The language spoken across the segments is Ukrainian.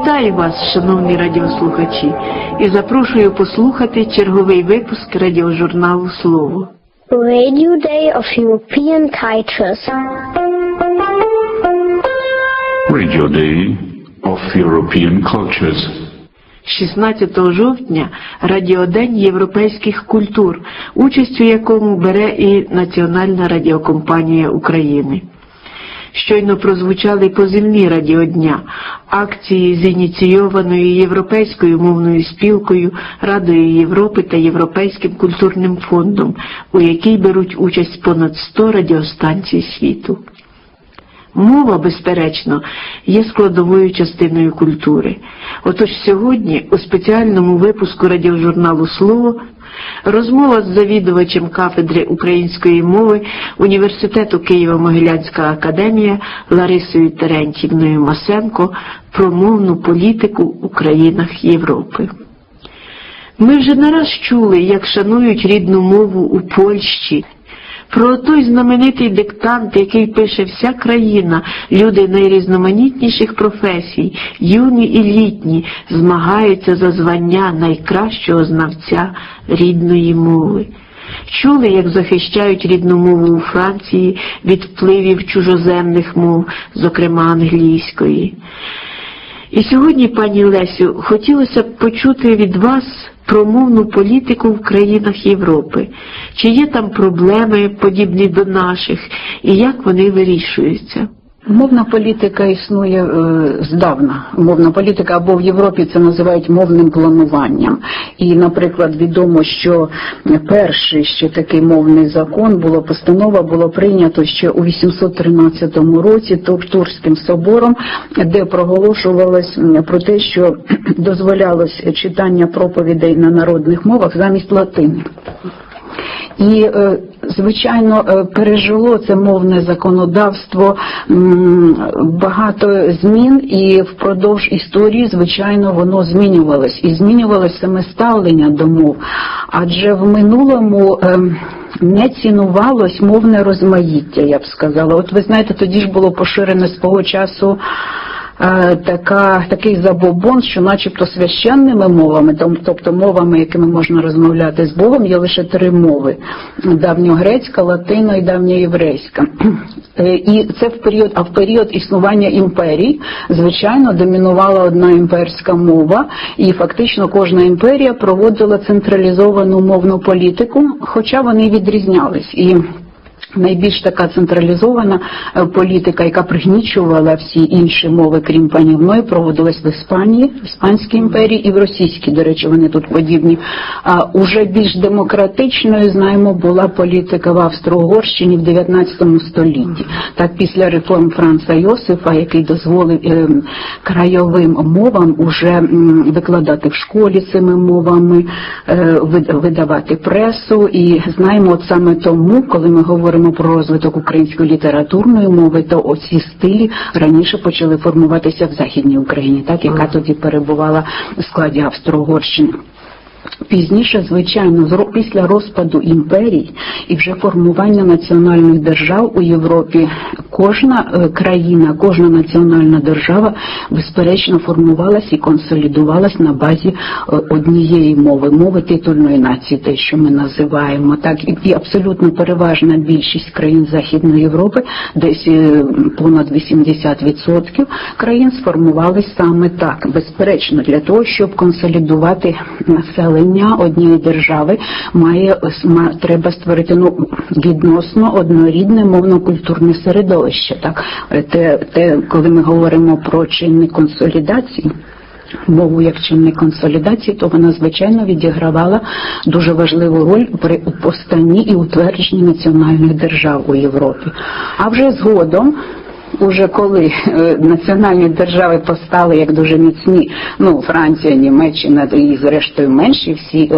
Вітаю вас, шановні радіослухачі, і запрошую послухати черговий випуск радіожурналу Слово. Radio Day of European Cultures. Radio Day of European Cultures. 16 жовтня Радіодень європейських культур, участь у якому бере і Національна радіокомпанія України. Щойно прозвучали позивні радіодня, акції з ініційованою Європейською мовною спілкою, Радою Європи та Європейським культурним фондом, у якій беруть участь понад 100 радіостанцій світу. Мова, безперечно, є складовою частиною культури. Отож сьогодні у спеціальному випуску радіожурналу Слово розмова з завідувачем кафедри української мови Університету Києво-Могилянська академія Ларисою Терентівною Масенко про мовну політику у країнах Європи. Ми вже не раз чули, як шанують рідну мову у Польщі, про той знаменитий диктант, який пише вся країна, люди найрізноманітніших професій, юні і літні, змагаються за звання найкращого знавця рідної мови. Чули, як захищають рідну мову у Франції від впливів чужоземних мов, зокрема англійської. І сьогодні, пані Лесю, хотілося б почути від вас про мовну політику в країнах Європи. Чи є там проблеми, подібні до наших, і як вони вирішуються? Мовна політика існує е, здавна. Мовна політика або в Європі це називають мовним плануванням. І, наприклад, відомо, що перший ще такий мовний закон було постанова було прийнято ще у 813 році Турським собором, де проголошувалось про те, що дозволялось читання проповідей на народних мовах замість латини. І, е, звичайно, е, пережило це мовне законодавство багато змін, і впродовж історії, звичайно, воно змінювалось. І змінювалось саме ставлення до мов. Адже в минулому е, не цінувалось мовне розмаїття, я б сказала. От ви знаєте, тоді ж було поширене свого часу така, такий забобон, що начебто священними мовами, тобто мовами, якими можна розмовляти з Богом, є лише три мови: давньогрецька, латина і давньоєврейська. Е, І це в період, а в період існування імперій, звичайно, домінувала одна імперська мова, і фактично кожна імперія проводила централізовану мовну політику, хоча вони відрізнялись. І Найбільш така централізована е, політика, яка пригнічувала всі інші мови, крім панівної, проводилась в Іспанії, в Іспанській імперії і в Російській. До речі, вони тут подібні. А уже більш демократичною, знаємо, була політика в Австро-Угорщині в 19 столітті. Так, після реформ Франца Йосифа, який дозволив е, краєвим мовам уже викладати в школі цими мовами, е, видавати пресу. І знаємо, от саме тому, коли ми говоримо про розвиток української літературної мови, то оці стилі раніше почали формуватися в Західній Україні, так яка тоді перебувала в складі Австро-Угорщини. Пізніше, звичайно, після розпаду імперій і вже формування національних держав у Європі, кожна е, країна, кожна національна держава безперечно формувалась і консолідувалась на базі е, однієї мови, мови титульної нації, те, що ми називаємо. Так і, абсолютно переважна більшість країн Західної Європи, десь е, понад 80% країн сформувались саме так. Безперечно, для того, щоб консолідувати населення однієї держави, має треба створити ну відносно однорідне мовно-культурне середовище. Так те, те, коли ми говоримо про чинник консолідації. Мову як чинник консолідації, то вона звичайно відігравала дуже важливу роль при повстанні і утвердженні національних держав у Європі. А вже згодом Уже коли е, національні держави постали як дуже міцні, ну Франція, Німеччина і зрештою менші всі,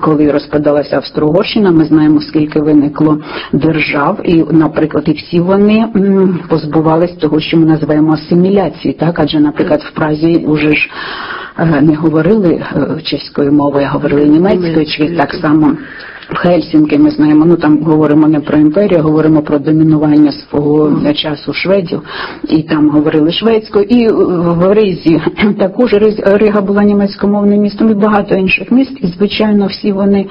коли розпадалася Австро-Угорщина, ми знаємо скільки виникло держав, і, наприклад, і всі вони позбувались того, що ми називаємо асиміляцією, так? Адже, наприклад, в Празі уже ж не говорили е, чеською мовою, а говорили німецькою, чи так само В Хельсінки ми знаємо, ну там говоримо не про імперію, говоримо про домінування свого часу шведів, і там говорили шведською. І в Ризі також Рига була німецькомовним містом і багато інших міст. І звичайно, всі вони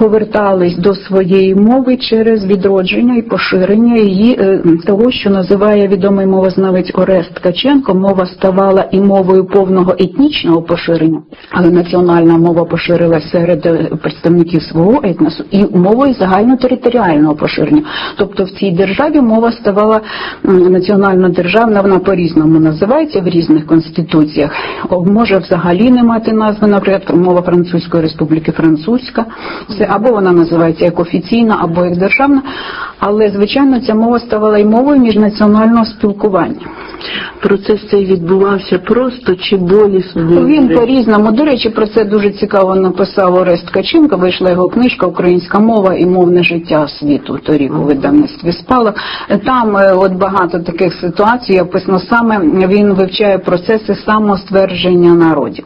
повертались до своєї мови через відродження і поширення її е, того, що називає відомий мовознавець Орест Ткаченко. Мова ставала і мовою повного етнічного поширення, але національна мова поширилась серед е, представників свого етносу і мовою загальнотериторіального поширення. Тобто в цій державі мова ставала національно державна, вона по-різному називається в різних конституціях. Може взагалі не мати назви, наприклад, мова Французької республіки французька. Це або вона називається як офіційна, або як державна, але звичайно ця мова ставала й мовою міжнаціонального спілкування. Процес цей відбувався просто чи болісно? Він по-різному. До речі, про це дуже цікаво написав Орест Ткаченко. Вийшла його книжка Українська мова і мовне життя світу торік у видавництві спалах. Там е, от багато таких ситуацій описано саме він вивчає процеси самоствердження народів.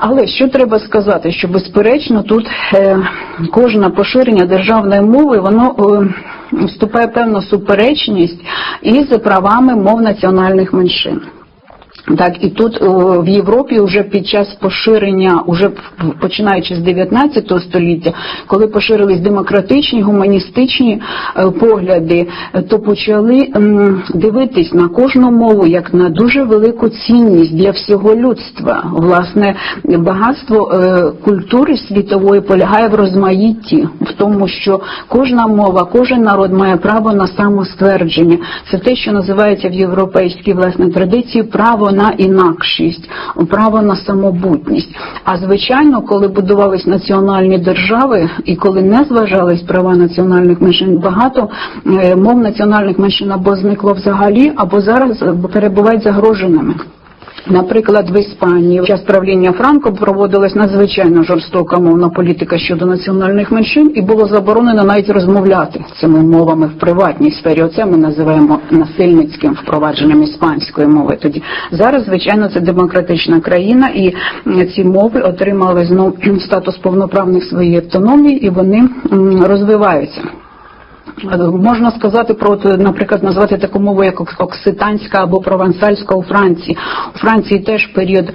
Але що треба сказати, що безперечно тут е, кожне поширення державної мови воно е, вступає в певну суперечність із правами мов національних меншин. Так, і тут о, в Європі вже під час поширення, уже починаючи з 19 століття, коли поширились демократичні, гуманістичні е, погляди, е, то почали м, дивитись на кожну мову як на дуже велику цінність для всього людства. Власне, багатство е, культури світової полягає в розмаїтті, в тому, що кожна мова, кожен народ має право на самоствердження. Це те, що називається в європейській власне традиції право на інакшість, право на самобутність. А звичайно, коли будувались національні держави і коли не зважались права національних меншин, багато е, мов національних меншин або зникло взагалі, або зараз перебувають загроженими. Наприклад, в Іспанії в час правління Франко проводилась надзвичайно жорстока мовна політика щодо національних меншин, і було заборонено навіть розмовляти цими мовами в приватній сфері. Оце ми називаємо насильницьким впровадженням іспанської мови. Тоді зараз, звичайно, це демократична країна, і ці мови отримали знов статус повноправних своєї автономії, і вони розвиваються. Можна сказати про, наприклад, назвати таку мову як окситанська або провансальська у Франції. У Франції теж період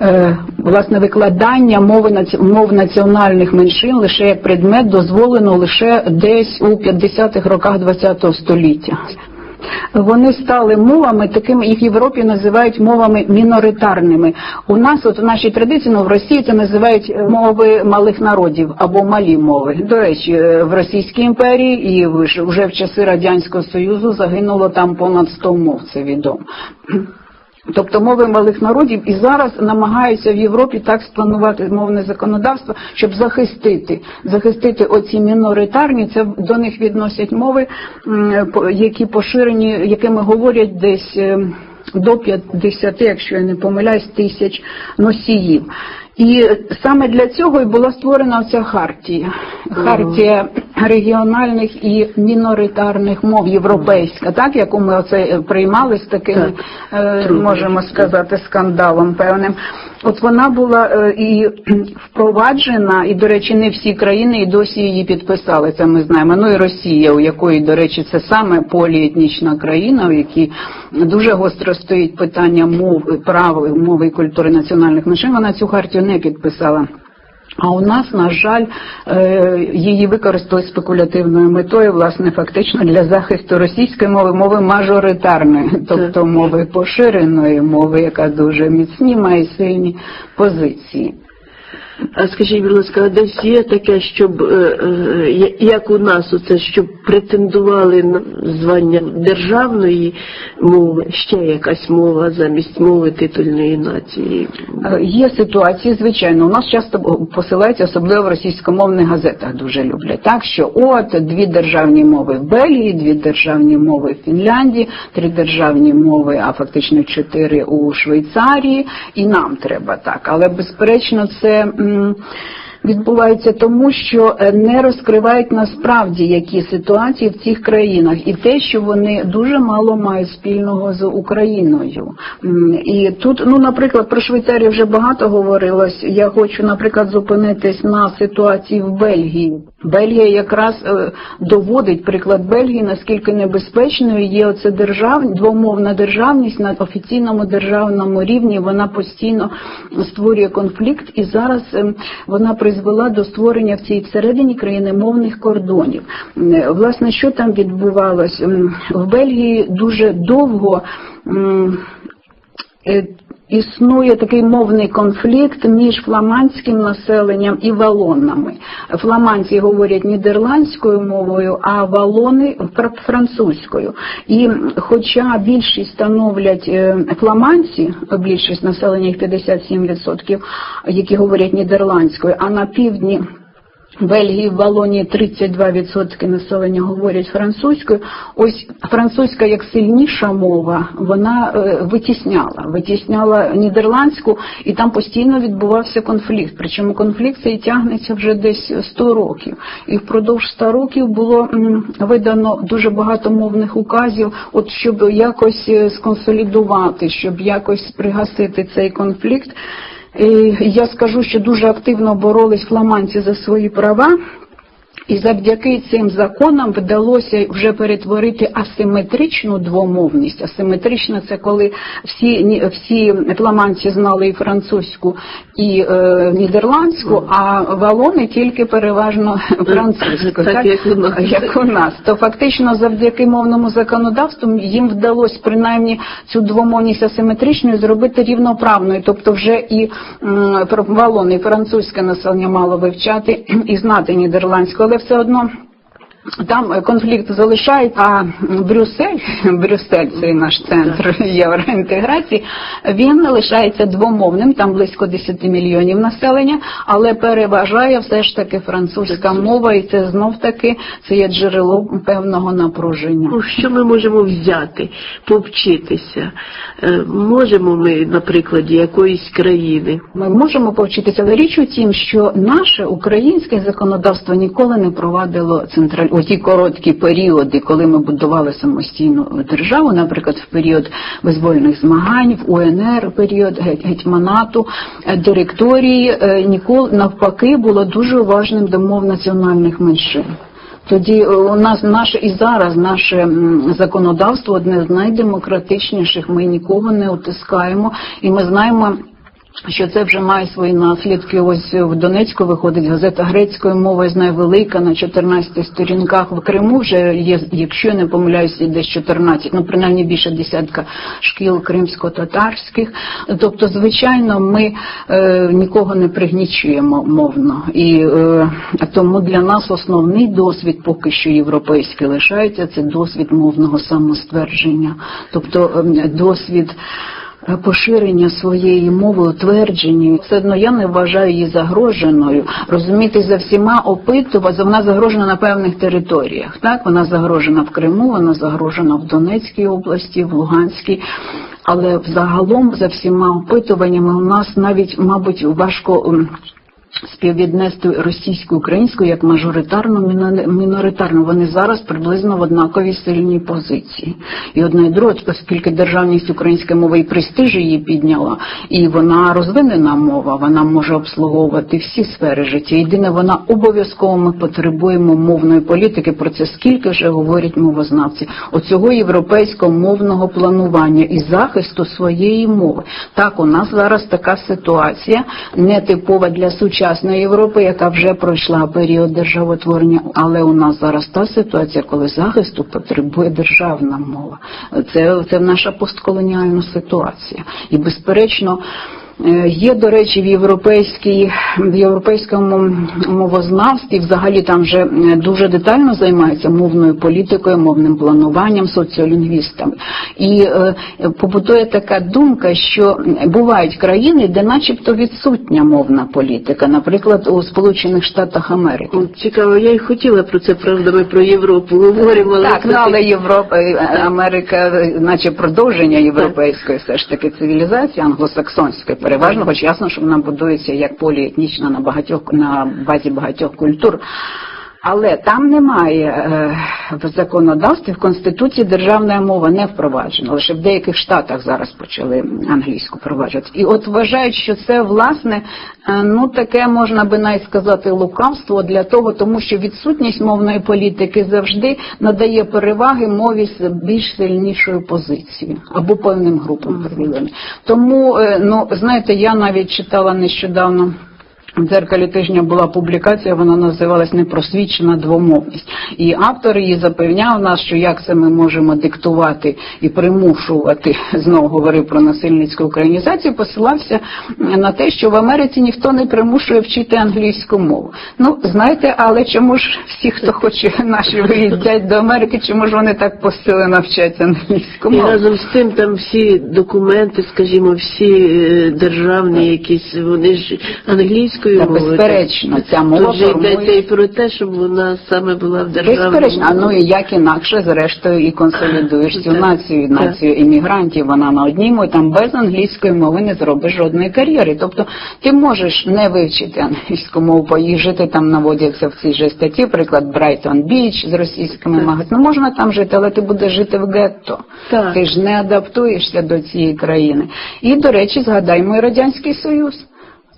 е, власне викладання мови мов національних меншин лише як предмет дозволено лише десь у 50-х роках ХХ століття. Вони стали мовами, такими їх в Європі називають мовами міноритарними. У нас, от в нашій традиції, ну в Росії це називають е, мови малих народів або малі мови. До речі, е, в Російській імперії і вже в часи радянського союзу загинуло там понад 100 мов. Це відомо. Тобто мови малих народів і зараз намагаються в Європі так спланувати мовне законодавство, щоб захистити, захистити оці міноритарні. Це до них відносять мови, які поширені, якими говорять десь е, до 50, якщо я не помиляюсь, тисяч носіїв. І саме для цього і була створена ця хартія. Хартія регіональних і міноритарних мов європейська, так яку ми оце е, приймали з таким, Так. е, можемо сказати, скандалом певним. От вона була е, і впроваджена, і, до речі, не всі країни і досі її підписали. Це ми знаємо. Ну і Росія, у якої, до речі, це саме поліетнічна країна, в якій дуже гостро стоїть питання мов, прав, мови і культури національних меншин. Вона цю хартію не підписала. А у нас, на жаль, е, її використали спекулятивною метою, власне, фактично для захисту російської мови, мови мажоритарної, тобто мови поширеної, мови, яка дуже міцні, має сильні позиції. А скажіть, будь ласка, а десь є таке, щоб е, е, як у нас оце, щоб претендували на звання державної мови, ще якась мова замість мови титульної нації? Е, Є ситуації, звичайно, у нас часто посилаються, особливо в російськомовних газетах дуже люблять. Так що от дві державні мови в Бельгії, дві державні мови в Фінляндії, три державні мови, а фактично чотири у Швейцарії, і нам треба так. Але безперечно, це. Відбувається тому, що е, не розкривають насправді які ситуації в цих країнах, і те, що вони дуже мало мають спільного з Україною. І тут, ну, наприклад, про Швейцарію вже багато говорилось. Я хочу, наприклад, зупинитись на ситуації в Бельгії. Бельгія якраз е, доводить приклад Бельгії, наскільки небезпечною є оце держав, двомовна державність на офіційному державному рівні. Вона постійно створює конфлікт, і зараз ем, вона призвела до створення в цій всередині країни мовних кордонів. Е, Власне, що там відбувалось в Бельгії дуже довго. Існує такий мовний конфлікт між фламандським населенням і валонами. Фламандці говорять нідерландською мовою, а валони фр- французькою. І хоча більшість становлять е, фламандці, більшість населення їх 57%, які говорять нідерландською, а на півдні Бельгії, в Валонії 32% населення говорять французькою. Ось французька як сильніша мова, вона е, витісняла, витісняла нідерландську, і там постійно відбувався конфлікт. Причому конфлікт цей тягнеться вже десь 100 років. І впродовж 100 років було видано дуже багато мовних указів, от щоб якось е, сконсолідувати, щоб якось пригасити цей конфлікт. Я скажу, що дуже активно боролись фламандці за свої права. І завдяки цим законам вдалося вже перетворити асиметричну двомовність. Асиметрична це коли всі всі фламандці знали і французьку, і е, нідерландську, а валони тільки переважно французьку, Так, як у нас. як у нас. То фактично завдяки мовному законодавству їм вдалося принаймні цю двомовність асиметричною зробити рівноправною. Тобто вже і м, валони, і французьке населення мало вивчати і знати нідерландську, але все одно. Там е, конфлікт залишається, а Брюссель, Брюссель, цей наш центр євроінтеграції, він лишається двомовним, там близько 10 мільйонів населення, але переважає все ж таки французька мова, і це знов таки це є джерело певного напруження. Ну, що ми можемо взяти, повчитися? Е, Можемо ми на прикладі якоїсь країни. Ми можемо повчитися, але річ у тім, що наше українське законодавство ніколи не провадило централь... у ті короткі періоди, коли ми будували самостійну державу, наприклад, в період визвольних змагань, в УНР, період геть- гетьманату, е, директорії, е, ніколи навпаки було дуже уважним до мов національних меншин. Тоді е, у нас наше і зараз наше законодавство одне з найдемократичніших. Ми нікого не утискаємо, і ми знаємо. Що це вже має свої наслідки? Ось в Донецьку виходить газета грецькою мовою, знає велика на 14 сторінках. В Криму вже є, якщо я не помиляюся, десь 14, ну принаймні більше десятка шкіл кримсько-татарських. Тобто, звичайно, ми е, нікого не пригнічуємо мовно, і е, тому для нас основний досвід, поки що європейський лишається, це досвід мовного самоствердження, тобто ем, досвід е, поширення своєї мови, утвердження. Все одно я не вважаю її загроженою. Розуміти за всіма опитувати, вона загрожена на певних територіях. Так, вона загрожена в Криму, вона загрожена в Донецькій області, в Луганській. Але взагалом за всіма опитуваннями у нас навіть, мабуть, важко. Співвіднести російську українську як мажоритарну міноритарну. Вони зараз приблизно в однаковій сильній позиції. І одна і друга, оскільки державність української мови і престиж її підняла, і вона розвинена мова, вона може обслуговувати всі сфери життя. Єдине, вона обов'язково ми потребуємо мовної політики. Про це скільки вже говорять мовознавці. Оцього європейського мовного планування і захисту своєї мови. Так, у нас зараз така ситуація нетипова для сучасної Європи, яка вже пройшла період державотворення, але у нас зараз та ситуація, коли захисту потребує державна мова. Це, це наша постколоніальна ситуація. І безперечно. Е, Є, до речі, в європейській в європейському мовознавстві взагалі там вже е, дуже детально займаються мовною політикою, мовним плануванням, соціолінгвістами. І е, побутує така думка, що бувають країни, де начебто відсутня мовна політика, наприклад, у Сполучених Штатах Америки. Цікаво, я й хотіла про це, правда, ми про Європу говоримо, але Так, ну але Європа, е, Америка, е, наче продовження європейської все ж таки цивілізації, англосаксонської переважно, хоч ясно, що вона будується як поліетнічна на багатьох на базі багатьох культур. Але там немає е, в законодавстві, в Конституції державна мова не впроваджена. Лише в деяких штатах зараз почали англійську впроваджувати. І от вважають, що це власне е, ну таке можна би навіть сказати лукавство для того, тому що відсутність мовної політики завжди надає переваги мові з більш сильнішою позицією або певним групам. Тому е, ну знаєте, я навіть читала нещодавно. В дзеркалі тижня була публікація, вона називалась Непросвічена двомовність. І автор її запевняв нас, що як це ми можемо диктувати і примушувати, знову говорив про насильницьку українізацію, посилався на те, що в Америці ніхто не примушує вчити англійську мову. Ну, знаєте, але чому ж всі, хто хоче наші виїздять до Америки, чому ж вони так посилено вчать англійську І мову? разом з тим там всі документи, скажімо, всі е, державні якісь, вони ж англійською Та, мовою. безперечно, ця мова Тут же йдеться і про те, щоб вона саме була в державному. Безперечно, ну і як інакше, зрештою, і консолідуєш цю націю, націю іммігрантів, вона на одній мові, там без англійської мови не зробиш жодної кар'єри. Тобто ти можеш не вивчити англійську мову, поїжджати, там наводяться в цій же статті, приклад Брайтон Біч з російськими магазинами. Ну, можна там жити, але ти будеш жити в гетто. Так. Ти ж не адаптуєшся до цієї країни. І, до речі, згадаймо і Радянський Союз.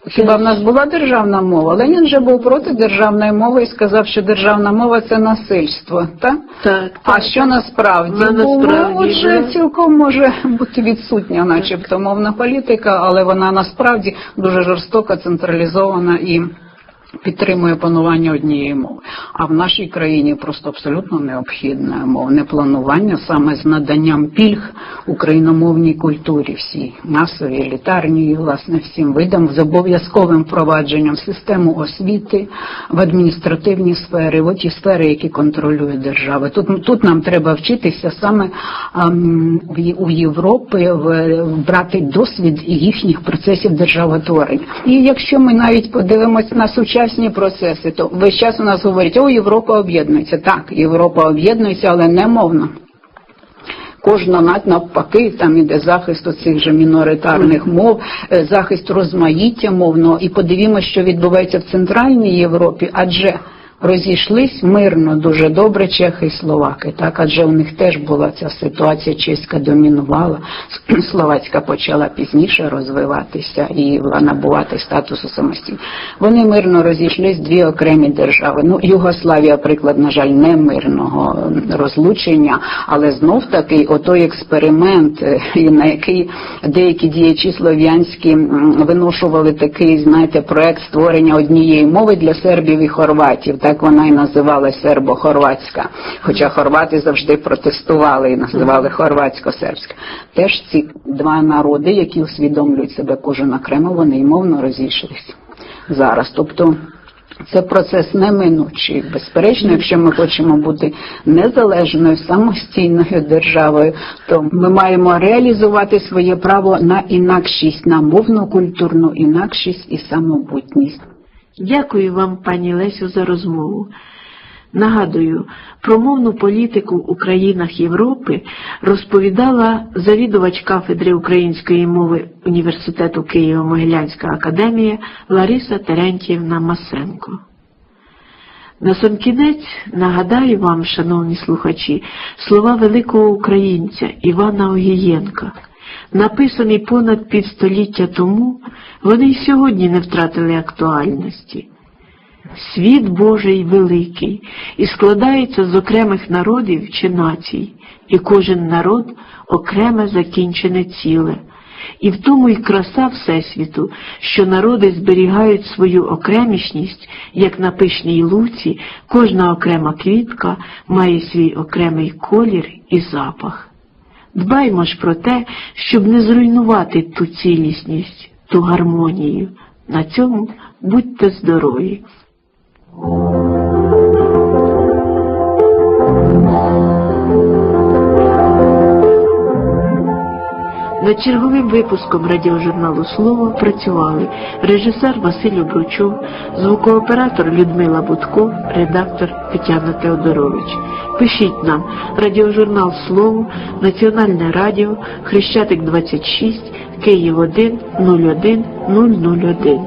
Хіба в нас була державна мова? Ленін же був проти державної мови і сказав, що державна мова це насильство. Так? Так, А так. що було? насправді, Отже, да. цілком може бути відсутня, начебто мовна політика, але вона насправді дуже жорстока, централізована і підтримує панування однієї мови. А в нашій країні просто абсолютно необхідне мовне планування саме з наданням пільг україномовній культурі, всій масовій, елітарній, власне, всім видам, з обов'язковим впровадженням в систему освіти, в адміністративні сфери, в ті сфери, які контролює держава. Тут, тут нам треба вчитися саме ам, у Європи в, брати досвід їхніх процесів державотворення. І якщо ми навіть подивимось на сучасні процеси, то весь час у нас говорять, о, Європа об'єднується. Так, Європа об'єднується, але не мовно. Кожна над навпаки, там іде захист цих же міноритарних мов, е, захист розмаїття мовного. І подивімося, що відбувається в Центральній Європі, адже розійшлись мирно дуже добре чехи і словаки. Так, адже у них теж була ця ситуація, чеська домінувала, словацька почала пізніше розвиватися і набувати статусу самостійно. Вони мирно розійшлись дві окремі держави. Ну, Югославія, приклад, на жаль, не мирного розлучення, але знов таки отой експеримент, е, на який деякі діячі слов'янські виношували такий, знаєте, проект створення однієї мови для сербів і хорватів. Так вона і називалась сербо-хорватська. Хоча хорвати завжди протестували і називали хорватсько-сербська. Теж ці два народи, які усвідомлюють себе кожен окремо, вони й мовно розійшлися зараз. Тобто це процес неминучий. Безперечно, якщо ми хочемо бути незалежною самостійною державою, то ми маємо реалізувати своє право на інакшість, на мовну культурну інакшість і самобутність. Дякую вам, пані Лесю, за розмову. Нагадую, про мовну політику у країнах Європи розповідала завідувач кафедри української мови Університету Києво-Могилянська академія Лариса Терентьєвна Масенко. Насамкінець нагадаю вам, шановні слухачі, слова великого українця Івана Огієнка. Написані понад півстоліття тому, вони й сьогодні не втратили актуальності. Світ Божий великий і складається з окремих народів чи націй, і кожен народ окреме закінчене ціле. І в тому й краса Всесвіту, що народи зберігають свою окремішність, як на пишній луці, кожна окрема квітка має свій окремий колір і запах. Дбаймо ж про те, щоб не зруйнувати ту цілісність, ту гармонію. На цьому будьте здорові! Над черговим випуском радіожурналу Слово працювали режисер Василь Обручов, звукооператор Людмила Будков, редактор Тетяна Теодорович. Пишіть нам радіожурнал Слово, Національне радіо, Хрещатик 26, Київ 1 01 001.